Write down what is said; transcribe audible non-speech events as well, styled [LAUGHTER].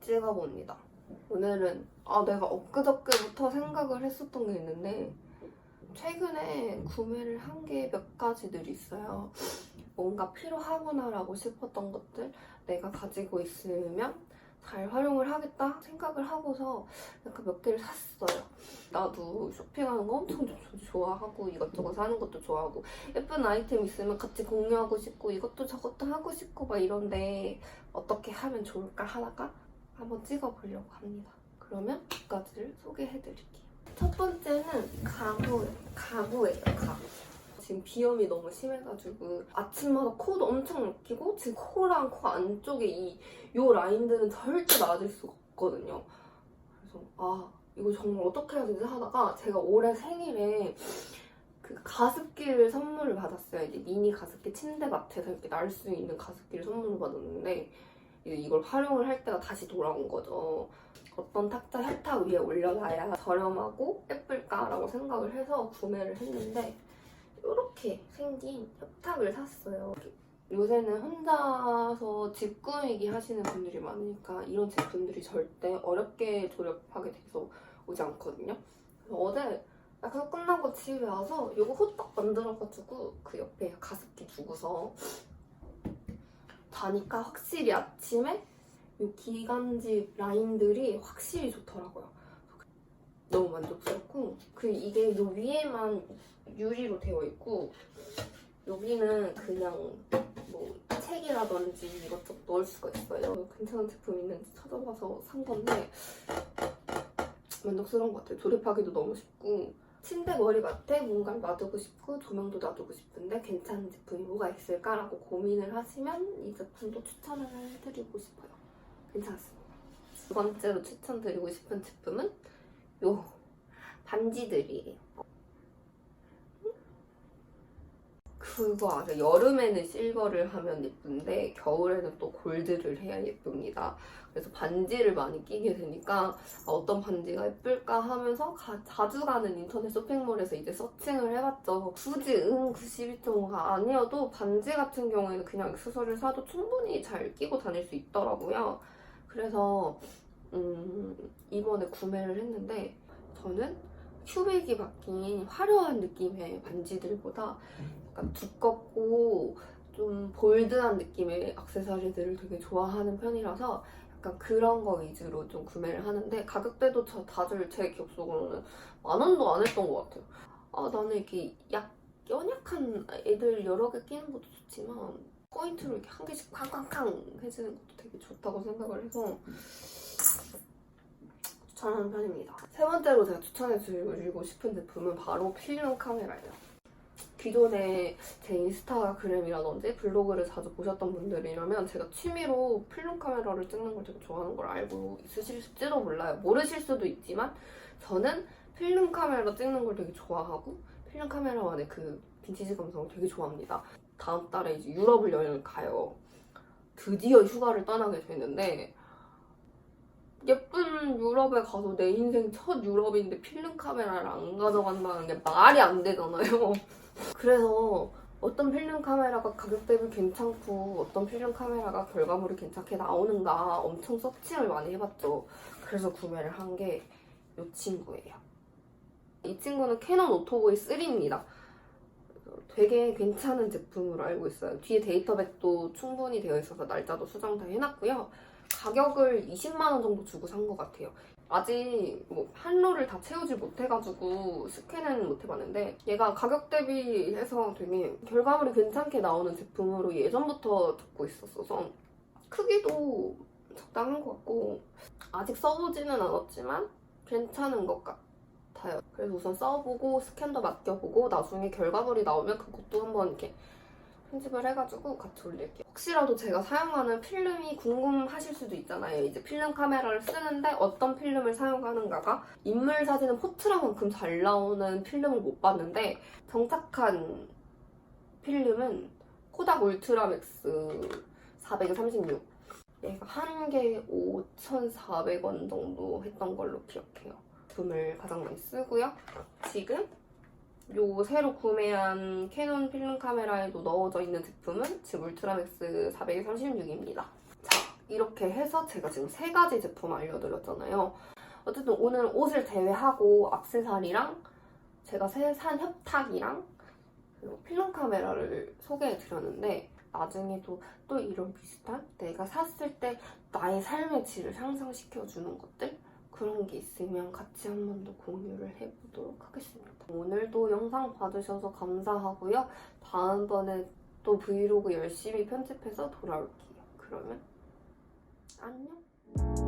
찍어봅니다. 오늘은 아 내가 엊그저께부터 생각을 했었던 게 있는데 최근에 구매를 한 게 몇 가지들이 있어요. 뭔가 필요하구나라고 싶었던 것들 내가 가지고 있으면 잘 활용을 하겠다 생각을 하고서 약간 몇 개를 샀어요. 나도 쇼핑하는 거 엄청 조- 좋아하고 이것저것 사는 것도 좋아하고 예쁜 아이템 있으면 같이 공유하고 싶고 이것도 저것도 하고 싶고 막 이런데 어떻게 하면 좋을까 하다가 한번 찍어보려고 합니다. 그러면 몇 가지를 소개해드릴게요. 첫 번째는 가구, 가구예요, 가구. 지금 비염이 너무 심해가지고 아침마다 코도 엄청 막히고 지금 코랑 코 안쪽에 이 요 라인들은 절대 맞을 수가 없거든요. 그래서 아 이거 정말 어떻게 해야 되지 하다가 제가 올해 생일에 그 가습기를 선물을 받았어요. 이제 미니 가습기 침대밭에서 이렇게 날 수 있는 가습기를 선물을 받았는데 이걸 활용을 할 때가 다시 돌아온 거죠. 어떤 탁자 혈탁 위에 올려놔야 저렴하고 예쁠까라고 생각을 해서 구매를 했는데 이렇게 생긴 협탁을 샀어요. 요새는 혼자서 집 꾸미기 하시는 분들이 많으니까 이런 제품들이 절대 어렵게 조립하게 돼서 오지 않거든요. 어제 약속 끝나고 집에 와서 이거 호떡 만들어가지고 그 옆에 가습기 두고서 자니까 확실히 아침에 이 기관지 라인들이 확실히 좋더라고요. 너무 만족스럽고 그 이게 요 위에만 유리로 되어 있고 여기는 그냥 뭐 책이라든지 이것저것 넣을 수가 있어요. 괜찮은 제품 있는지 찾아봐서 산 건데 만족스러운 것 같아요. 조립하기도 너무 쉽고 침대 머리맡에 뭔가를 놔두고 싶고 조명도 놔두고 싶은데 괜찮은 제품이 뭐가 있을까라고 고민을 하시면 이 제품도 추천을 해드리고 싶어요. 괜찮습니다. 두 번째로 추천드리고 싶은 제품은 요 반지들이에요. 그거 아세요? 여름에는 실버를 하면 예쁜데 겨울에는 또 골드를 해야 예쁩니다. 그래서 반지를 많이 끼게 되니까 아, 어떤 반지가 예쁠까 하면서 가- 자주 가는 인터넷 쇼핑몰에서 이제 서칭을 해봤죠. 굳이 은 91.5가 아니어도 반지 같은 경우에는 그냥 액세서리를 사도 충분히 잘 끼고 다닐 수 있더라고요. 그래서 음, 이번에 구매를 했는데 저는 큐백이 바뀐 화려한 느낌의 반지들보다 약간 두껍고 좀 볼드한 느낌의 액세서리들을 되게 좋아하는 편이라서 약간 그런 거 위주로 좀 구매를 하는데 가격대도 저 다들 제 기억 속으로는 만 원도 안 했던 것 같아요. 아 나는 이렇게 약 연약한 애들 여러 개 끼는 것도 좋지만 포인트로 이렇게 한 개씩 쾅쾅쾅 해주는 것도 되게 좋다고 생각을 해서 추천하는 편입니다. 세 번째로 제가 추천해드리고 싶은 제품은 바로 필름 카메라예요. 기존에 제 인스타그램이라든지 블로그를 자주 보셨던 분들이라면 제가 취미로 필름 카메라를 찍는 걸 되게 좋아하는 걸 알고 있으실지도 몰라요. 모르실 수도 있지만 저는 필름 카메라 찍는 걸 되게 좋아하고 필름 카메라만의 그 빈티지 감성을 되게 좋아합니다. 다음 달에 이제 유럽을 여행을 가요. 드디어 휴가를 떠나게 되는데 예쁜 유럽에 가서 내 인생 첫 유럽인데 필름 카메라를 안 가져간다는 게 말이 안 되잖아요. [LAUGHS] 그래서 어떤 필름 카메라가 가격 대비 괜찮고 어떤 필름 카메라가 결과물이 괜찮게 나오는가 엄청 서칭을 많이 해봤죠. 그래서 구매를 한 게 이 친구예요. 이 친구는 캐논 오토보이 3입니다. 되게 괜찮은 제품으로 알고 있어요. 뒤에 데이터백도 충분히 되어 있어서 날짜도 수정 다 해놨고요. 가격을 20만 원 정도 주고 산 것 같아요. 아직 뭐 한로를 다 채우지 못해가지고 스캔은 못 해봤는데 얘가 가격 대비해서 되게 결과물이 괜찮게 나오는 제품으로 예전부터 듣고 있었어서 크기도 적당한 것 같고 아직 써보지는 않았지만 괜찮은 것 같아요. 그래서 우선 써보고 스캔도 맡겨보고 나중에 결과물이 나오면 그것도 한번 이렇게 편집을 해가지고 같이 올릴게요. 혹시라도 제가 사용하는 필름이 궁금하실 수도 있잖아요. 이제 필름 카메라를 쓰는데 어떤 필름을 사용하는가가 인물 사진은 포트라만큼 잘 나오는 필름을 못 봤는데 정착한 필름은 코닥 울트라맥스 436 얘가 한 개에 5,400원 정도 했던 걸로 기억해요. 제품을 가장 많이 쓰고요. 지금 요 새로 구매한 캐논 필름 카메라에도 넣어져 있는 제품은 지금 울트라맥스 436입니다. 자, 이렇게 해서 제가 지금 세 가지 제품 알려드렸잖아요. 어쨌든 오늘 옷을 제외하고 악세사리랑 제가 새 산 협탁이랑 그리고 필름 카메라를 소개해드렸는데 나중에도 또 이런 비슷한 내가 샀을 때 나의 삶의 질을 향상시켜주는 것들 그런 게 있으면 같이 한 번 더 공유를 해보도록 하겠습니다. 오늘도 영상 봐주셔서 감사하고요. 다음번에 또 브이로그 열심히 편집해서 돌아올게요. 그러면 안녕!